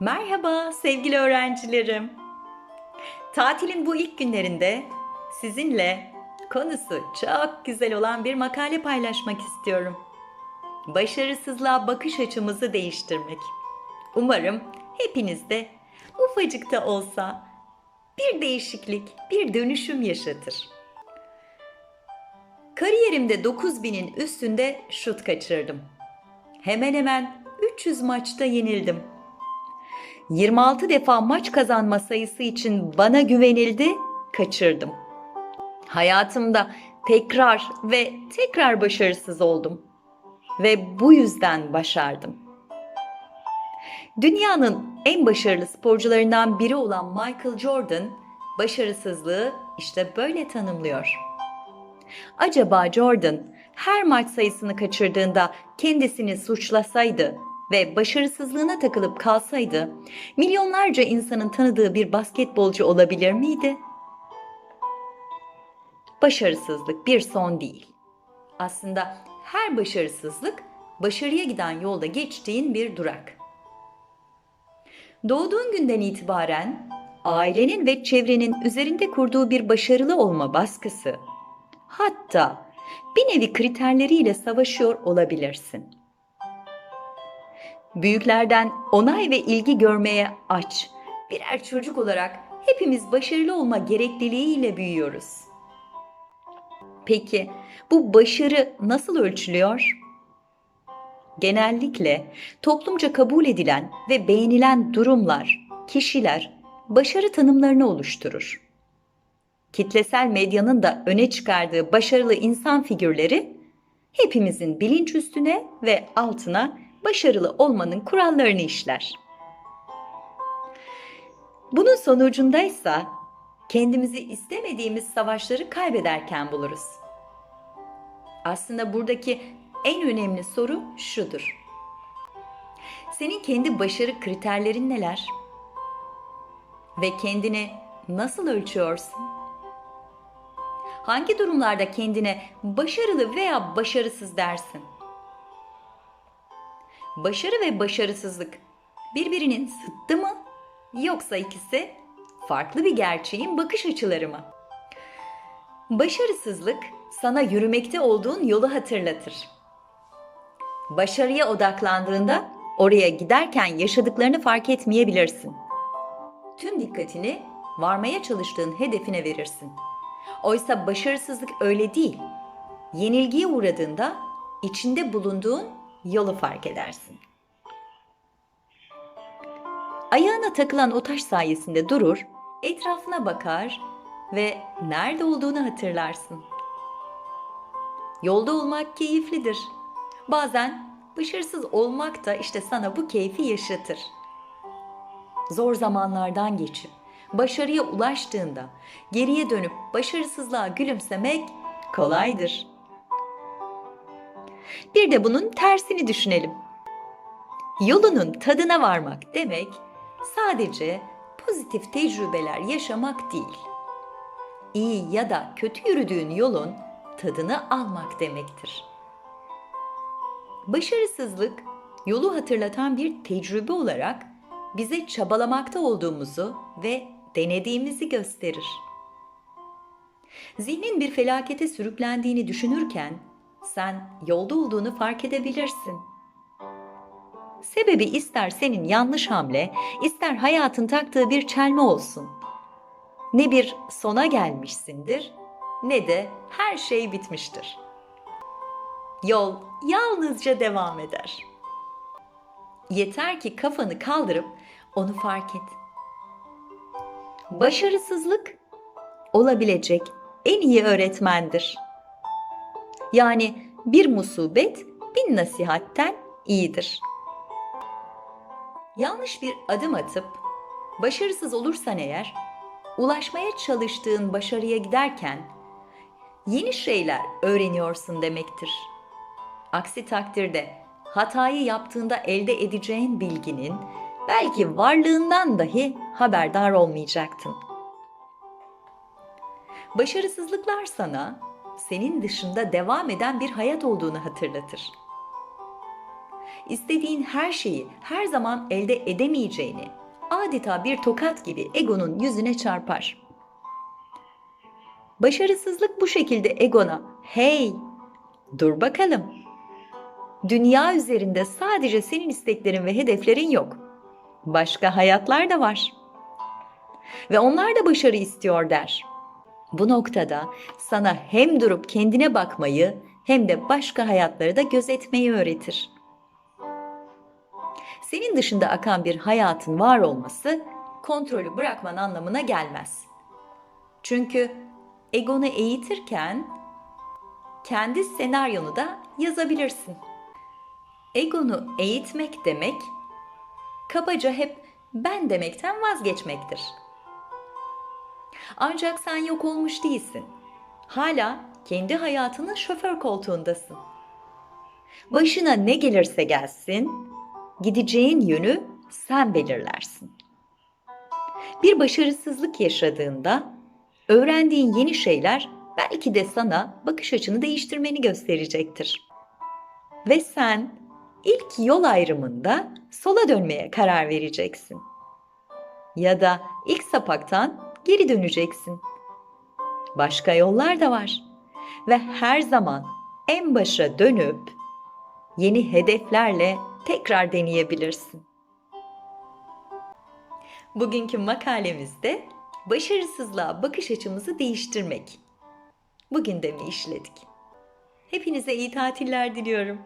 Merhaba sevgili öğrencilerim. Tatilin bu ilk günlerinde sizinle konusu çok güzel olan bir makale paylaşmak istiyorum. Başarısızlığa bakış açımızı değiştirmek. Umarım hepiniz de ufacık da olsa bir değişiklik, bir dönüşüm yaşatır. Kariyerimde 9000'in üstünde şut kaçırdım. Hemen hemen 300 maçta yenildim. 26 defa maç kazanma sayısı için bana güvenildi, kaçırdım. Hayatımda tekrar ve tekrar başarısız oldum ve bu yüzden başardım. Dünyanın en başarılı sporcularından biri olan Michael Jordan başarısızlığı işte böyle tanımlıyor. Acaba Jordan her maç sayısını kaçırdığında kendisini suçlasaydı ve başarısızlığına takılıp kalsaydı milyonlarca insanın tanıdığı bir basketbolcu olabilir miydi? Başarısızlık bir son değil. Aslında her başarısızlık başarıya giden yolda geçtiğin bir durak. Doğduğun günden itibaren ailenin ve çevrenin üzerinde kurduğu bir başarılı olma baskısı, hatta bir nevi kriterleriyle savaşıyor olabilirsin. Büyüklerden onay ve ilgi görmeye aç. Birer çocuk olarak hepimiz başarılı olma gerekliliğiyle büyüyoruz. Peki bu başarı nasıl ölçülüyor? Genellikle toplumca kabul edilen ve beğenilen durumlar, kişiler başarı tanımlarını oluşturur. Kitlesel medyanın da öne çıkardığı başarılı insan figürleri hepimizin bilinç üstüne ve altına başarılı olmanın kurallarını işler. Bunun sonucundaysa kendimizi istemediğimiz savaşları kaybederken buluruz. Aslında buradaki en önemli soru şudur. Senin kendi başarı kriterlerin neler? Ve kendini nasıl ölçüyorsun? Hangi durumlarda kendine başarılı veya başarısız dersin? Başarı ve başarısızlık birbirinin zıttı mı yoksa ikisi farklı bir gerçeğin bakış açıları mı? Başarısızlık sana yürümekte olduğun yolu hatırlatır. Başarıya odaklandığında oraya giderken yaşadıklarını fark etmeyebilirsin. Tüm dikkatini varmaya çalıştığın hedefine verirsin. Oysa başarısızlık öyle değil. Yenilgiye uğradığında içinde bulunduğun yolu fark edersin. Ayağına takılan o taş sayesinde durur, etrafına bakar ve nerede olduğunu hatırlarsın. Yolda olmak keyiflidir. Bazen başarısız olmak da işte sana bu keyfi yaşatır. Zor zamanlardan geçip başarıya ulaştığında geriye dönüp başarısızlığa gülümsemek kolaydır. Bir de bunun tersini düşünelim. Yolunun tadına varmak demek sadece pozitif tecrübeler yaşamak değil. İyi ya da kötü yürüdüğün yolun tadını almak demektir. Başarısızlık yolu hatırlatan bir tecrübe olarak bize çabalamakta olduğumuzu ve denediğimizi gösterir. Zihnin bir felakete sürüklendiğini düşünürken sen yolda olduğunu fark edebilirsin. Sebebi ister senin yanlış hamle, ister hayatın taktığı bir çelme olsun. Ne bir sona gelmişsindir, ne de her şey bitmiştir. Yol yalnızca devam eder. Yeter ki kafanı kaldırıp onu fark et. Başarısızlık olabilecek en iyi öğretmendir. Yani bir musibet bin nasihatten iyidir. Yanlış bir adım atıp başarısız olursan eğer, ulaşmaya çalıştığın başarıya giderken yeni şeyler öğreniyorsun demektir. Aksi takdirde hatayı yaptığında elde edeceğin bilginin belki varlığından dahi haberdar olmayacaktın. Başarısızlıklar sana senin dışında devam eden bir hayat olduğunu hatırlatır. istediğin her şeyi her zaman elde edemeyeceğini adeta bir tokat gibi egonun yüzüne çarpar. Başarısızlık bu şekilde egona hey dur bakalım. Dünya üzerinde sadece senin isteklerin ve hedeflerin yok. Başka hayatlar da var. Ve onlar da başarı istiyor der. Bu noktada sana hem durup kendine bakmayı hem de başka hayatları da gözetmeyi öğretir. Senin dışında akan bir hayatın var olması kontrolü bırakman anlamına gelmez. Çünkü egonu eğitirken kendi senaryonu da yazabilirsin. Egonu eğitmek demek kabaca hep ben demekten vazgeçmektir. Ancak sen yok olmuş değilsin. Hala kendi hayatının şoför koltuğundasın. Başına ne gelirse gelsin, gideceğin yönü sen belirlersin. Bir başarısızlık yaşadığında öğrendiğin yeni şeyler belki de sana bakış açını değiştirmeni gösterecektir. Ve sen ilk yol ayrımında sola dönmeye karar vereceksin. Ya da ilk sapaktan geri döneceksin. Başka yollar da var ve her zaman en başa dönüp yeni hedeflerle tekrar deneyebilirsin. Bugünkü makalemizde başarısızlığa bakış açımızı değiştirmek. Bugün de mi işledik? Hepinize iyi tatiller diliyorum.